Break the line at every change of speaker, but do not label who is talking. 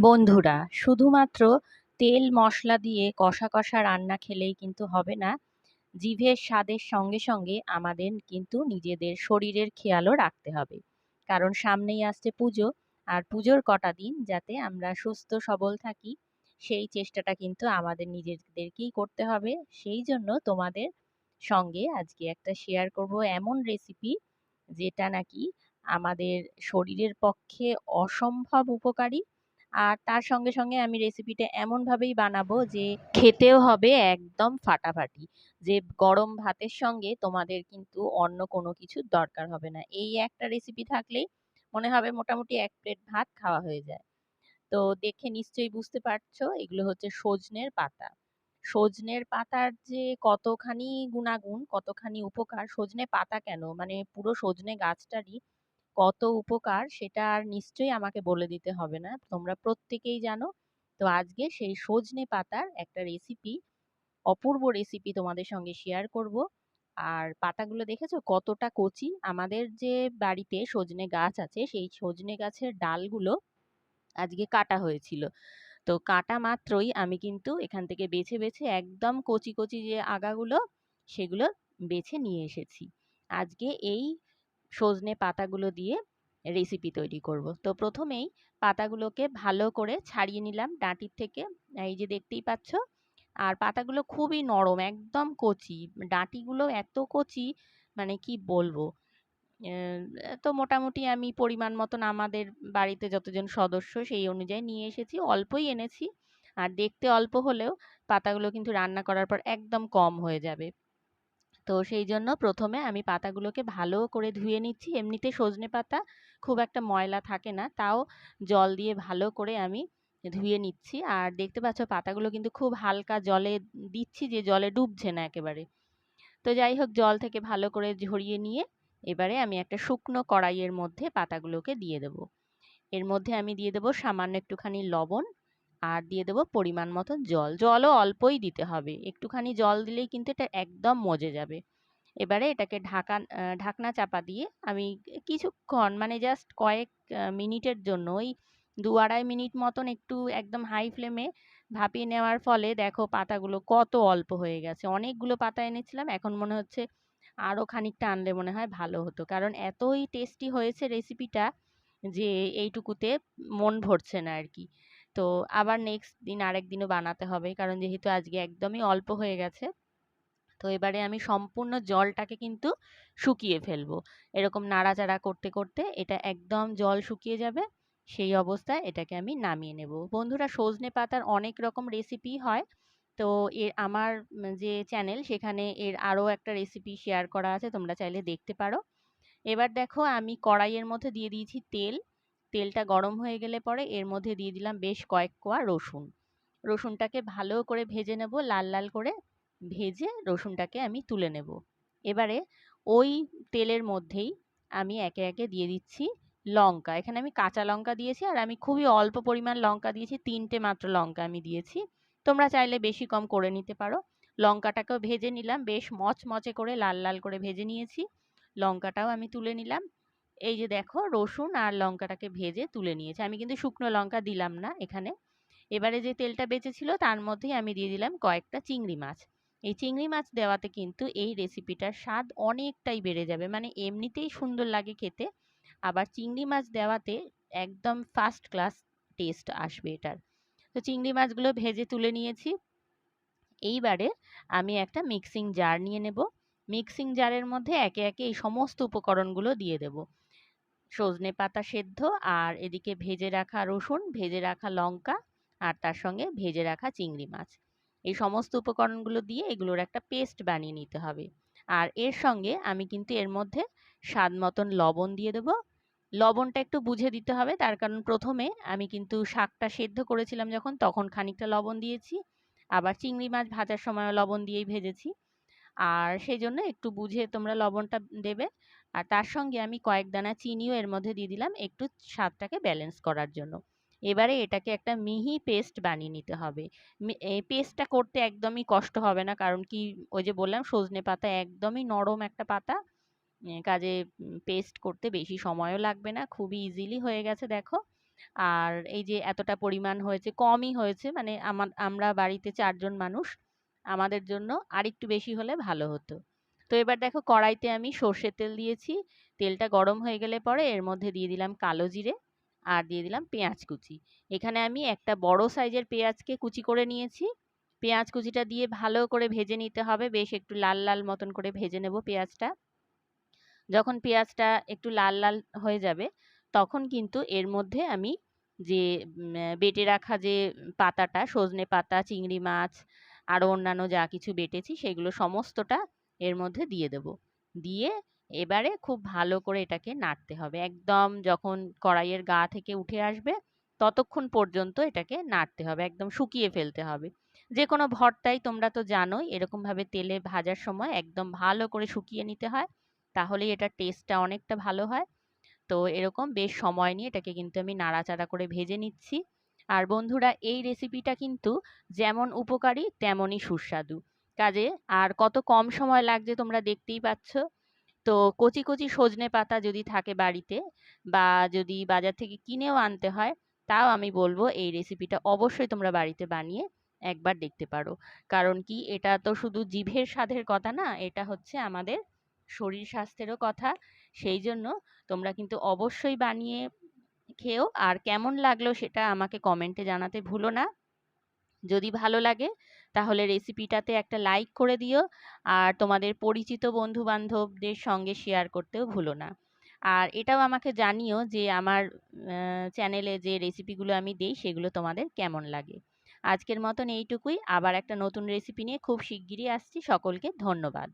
বন্ধুরা, শুধুমাত্র তেল মশলা দিয়ে কষা কষা রান্না খেলেই কিন্তু হবে না। জিভের স্বাদের সঙ্গে সঙ্গে আমাদের কিন্তু নিজেদের শরীরের খেয়ালও রাখতে হবে। কারণ সামনেই আসছে পুজো, আর পুজোর কটা দিন যাতে আমরা সুস্থ, সবল থাকি, সেই চেষ্টাটা কিন্তু আমাদের নিজেদেরকেই করতে হবে। সেই জন্য তোমাদের সঙ্গে আজকে একটা শেয়ার করব এমন রেসিপি যেটা নাকি আমাদের শরীরের পক্ষে অসম্ভব উপকারী আর তার সঙ্গে সঙ্গে আমি রেসিপিটা এমনভাবেই বানাবো যে খেতেও হবে একদম ফাটাফাটি, যে গরম ভাতের সঙ্গে তোমাদের কিন্তু অন্য কোনো কিছুর দরকার হবে না। এই একটা রেসিপি থাকলেই মনে হবে মোটামুটি এক প্লেট ভাত খাওয়া হয়ে যায়। তো দেখে নিশ্চয়ই বুঝতে পারছ, এগুলো হচ্ছে সজনের পাতা। সজনের পাতার যে কতখানি গুণাগুণ, কতখানি উপকার, সজনে পাতা কেন? মানে পুরো সজনে গাছটারই কত উপকার সেটা আর নিশ্চয়ই আমাকে বলে দিতে হবে না। তোমরা প্রত্যেকেই জানো। তো আজকে সেই সজনে পাতার একটা রেসিপি অপূর্ব রেসিপি তোমাদের সঙ্গে শেয়ার করব। আর পাতাগুলো দেখেছ? কতটা কচি। আমাদের যে বাড়িতে সজনে গাছ আছে, সেই সজনে গাছের ডালগুলো আজকে কাটা হয়েছিল। তো কাটা মাত্রই আমি কিন্তু এখান থেকে বেছে বেছে একদম কচি কচি যে আগাগুলো, সেগুলো বেছে নিয়ে এসেছি। আজকে এই সজনে পাতাগুলো দিয়ে রেসিপি তৈরি করব। তো প্রথমেই পাতাগুলোকে ভালো করে ছাড়িয়ে নিলাম ডাঁটির থেকে। এই যে দেখতেই পাচ্ছ, আর পাতাগুলো খুবই নরম, একদম কচি। ডাঁটিগুলো এত কচি মানে কি বলব? তো মোটামুটি আমি পরিমাণ মতন আমাদের বাড়িতে যতজন সদস্য সেই অনুযায়ী নিয়ে এসেছি, অল্পই এনেছি। আর দেখতে অল্প হলেও পাতাগুলো কিন্তু রান্না করার পর একদম কম হয়ে যাবে। তো সেই জন্য প্রথমে আমি পাতাগুলোকে ভালো করে ধুয়ে নিচ্ছি। এমনিতে সজনে পাতা খুব একটা ময়লা থাকে না, তাও জল দিয়ে ভালো করে আমি ধুয়ে নিচ্ছি। আর দেখতে পাচ্ছ পাতাগুলো কিন্তু খুব হালকা জলে দিচ্ছি যে জলে ডুবছে না একেবারে। তো যাই হোক, জল থেকে ভালো করে ঝরিয়ে নিয়ে এবারে আমি একটা শুকনো কড়াইয়ের মধ্যে পাতাগুলোকে দিয়ে দেব। এর মধ্যে আমি দিয়ে দেবো সামান্য একটুখানি লবণ আর দিয়ে দেবো পরিমাণ মতো জল। জলও অল্পই দিতে হবে। একটুখানি জল দিলেই কিন্তু এটা একদম মজে যাবে। এবারে এটাকে ঢাকা ঢাকনা চাপা দিয়ে আমি কিছুক্ষণ মানে জাস্ট কয়েক মিনিটের জন্য, ওই দু আড়াই মিনিট মতন একটু একদম হাই ফ্লেমে ভাপিয়ে নেওয়ার ফলে দেখো পাতাগুলো কত অল্প হয়ে গেছে। অনেকগুলো পাতা এনেছিলাম, এখন মনে হচ্ছে আরও খানিকটা আনলে মনে হয় ভালো হতো। কারণ এতই টেস্টি হয়েছে রেসিপিটা যে এইটুকুতে মন ভরছে না আর কি। তো আবার নেক্সট দিন আরেক দিনও বানাতে হবে। কারণ যেহেতু আজকে একদমই অল্প হয়ে গেছে, তো এবারে আমি সম্পূর্ণ জলটাকে কিন্তু শুকিয়ে ফেলব। এরকম নাড়াচাড়া করতে করতে এটা একদম জল শুকিয়ে যাবে, সেই অবস্থায় এটাকে আমি নামিয়ে নেব। বন্ধুরা, সজনে পাতার অনেক রকম রেসিপি হয়, তো এর আমার যে চ্যানেল সেখানে এর আরও একটা রেসিপি শেয়ার করা আছে, তোমরা চাইলে দেখতে পারো। এবার দেখো, আমি কড়াইয়ের মধ্যে দিয়ে দিয়েছি তেল। তেলটা গরম হয়ে গেলে পরে এর মধ্যে দিয়ে দিলাম বেশ কয়েক কোয়া রসুন। রসুনটাকে ভালো করে ভেজে নেব, লাল লাল করে ভেজে রসুনটাকে আমি তুলে নেব। এবারে ওই তেলের মধ্যেই আমি একে একে দিয়ে দিচ্ছি লঙ্কা। এখানে আমি কাঁচা লঙ্কা দিয়েছি আর আমি খুবই অল্প পরিমাণ লঙ্কা দিয়েছি, তিনটে মাত্র লঙ্কা আমি দিয়েছি। তোমরা চাইলে বেশি কম করে নিতে পারো। লঙ্কাটাকেও ভেজে নিলাম, বেশ মচমচে করে লাল লাল করে ভেজে নিয়েছি। লঙ্কাটাও আমি তুলে নিলাম। এই যে দেখো রসুন আর লঙ্কাটাকে ভেজে তুলে নিয়েছি। আমি কিন্তু শুকনো লঙ্কা দিলাম না এখানে। এবারে যে তেলটা বেঁচেছিল তার মধ্যেই আমি দিয়ে দিলাম কয়েকটা চিংড়ি মাছ। এই চিংড়ি মাছ দেওয়াতে কিন্তু এই রেসিপিটার স্বাদ অনেকটাই বেড়ে যাবে। মানে এমনিতেই সুন্দর লাগে খেতে। আবার চিংড়ি মাছ দেওয়াতে একদম ফার্স্ট ক্লাস টেস্ট আসবে এটার। তো চিংড়ি মাছগুলো ভেজে তুলে নিয়েছি। এইবারে আমি একটা মিক্সিং জার নিয়ে নেব। মিক্সিং জারের মধ্যে একে একে এই সমস্ত উপকরণগুলো দিয়ে দেব। সজনে পাতা সেদ্ধ, আর এদিকে ভেজে রাখা রসুন, ভেজে রাখা লঙ্কা, আর তার সঙ্গে ভেজে রাখা চিংড়ি মাছ। এই সমস্ত উপকরণগুলো দিয়ে এগুলোর একটা পেস্ট বানিয়ে নিতে হবে। আর এর সঙ্গে আমি কিন্তু এর মধ্যে স্বাদ মতন লবণ দিয়ে দেবো। লবণটা একটু বুঝে দিতে হবে, তার কারণ প্রথমে আমি কিন্তু শাকটা সেদ্ধ করেছিলাম যখন, তখন খানিকটা লবণ দিয়েছি। আবার চিংড়ি মাছ ভাজার সময় লবণ দিয়েই ভেজেছি। আর সেই জন্য একটু বুঝে তোমরা লবণটা দেবে। আর তার সঙ্গে আমি কয়েক দানা চিনিও এর মধ্যে দিয়ে দিলাম একটু স্বাদটাকে ব্যালেন্স করার জন্য। এবারে এটাকে একটা মিহি পেস্ট বানিয়ে নিতে হবে। এই পেস্টটা করতে একদমই কষ্ট হবে না কারণ কি ওই যে বললাম সজনে পাতা একদমই নরম একটা পাতা। কাজে পেস্ট করতে বেশি সময়ও লাগবে না, খুবই ইজিলি হয়ে গেছে দেখো। আর এই যে এতটা পরিমাণ হয়েছে, কমই হয়েছে মানে আমার আমরা বাড়িতে চারজন মানুষ, আমাদের জন্য আরেকটু বেশি হলে ভালো হতো। তো এবার দেখো কড়াইতে আমি সর্ষের তেল দিয়েছি। তেলটা গরম হয়ে গেলে পরে এর মধ্যে দিয়ে দিলাম কালো জিরে আর দিয়ে দিলাম পেঁয়াজ কুচি। এখানে আমি একটা বড় সাইজের পেঁয়াজকে কুচি করে নিয়েছি। পেঁয়াজ কুচিটা দিয়ে ভালো করে ভেজে নিতে হবে। বেশ একটু লাল লাল মতন করে ভেজে নেব পেঁয়াজটা। যখন পেঁয়াজটা একটু লাল লাল হয়ে যাবে তখন কিন্তু এর মধ্যে আমি যে বেটে রাখা যে পাতাটা, সজনে পাতা, চিংড়ি মাছ, আরও অন্যান্য যা কিছু বেটেছি, সেগুলো সমস্তটা এর মধ্যে দিয়ে দেব। দিয়ে এবারে খুব ভালো করে এটাকে নাড়তে হবে। একদম যখন কড়াইয়ের গা থেকে উঠে আসবে, ততক্ষণ পর্যন্ত এটাকে নাড়তে হবে। একদম শুকিয়ে ফেলতে হবে। যে কোনো ভর্তাই তোমরা তো জানোই, এরকমভাবে তেলে ভাজার সময় একদম ভালো করে শুকিয়ে নিতে হয়, তাহলেই এটার টেস্টটা অনেকটা ভালো হয়। তো এরকম বেশ সময় নিয়ে এটাকে কিন্তু আমি নাড়াচাড়া করে ভেজে নিচ্ছি। আর বন্ধুরা, এই রেসিপিটা কিন্তু যেমন উপকারী, তেমনই সুস্বাদু। কাজে। আর কত কম সময় লাগছে তোমরা দেখতেই পাচ্ছ। তো কচি কচি সজনে পাতা যদি থাকে বাড়িতে বা যদি বাজার থেকে কিনেও আনতে হয়, তাও আমি বলব এই রেসিপিটা অবশ্যই তোমরা বাড়িতে বানিয়ে একবার দেখতে পারো। কারণ কি এটা তো শুধু জিভের স্বাদের কথা না, এটা হচ্ছে আমাদের শরীর স্বাস্থ্যেরও কথা। সেই জন্য তোমরা কিন্তু অবশ্যই বানিয়ে খেও। আর কেমন লাগল সেটা আমাকে কমেন্টে জানাতে ভুলো না। যদি ভালো লাগে তাহলে রেসিপিটাতে একটা লাইক করে দিও। আর তোমাদের পরিচিত বন্ধু বান্ধবদের সঙ্গে শেয়ার করতেও ভুলো না। আর এটাও আমাকে জানিও যে আমার চ্যানেলে যে রেসিপিগুলো আমি দিই, সেগুলো তোমাদের কেমন লাগে। আজকের মতন এইটুকুই। আবার একটা নতুন রেসিপি নিয়ে খুব শিগগিরই আসছি। সকলকে ধন্যবাদ।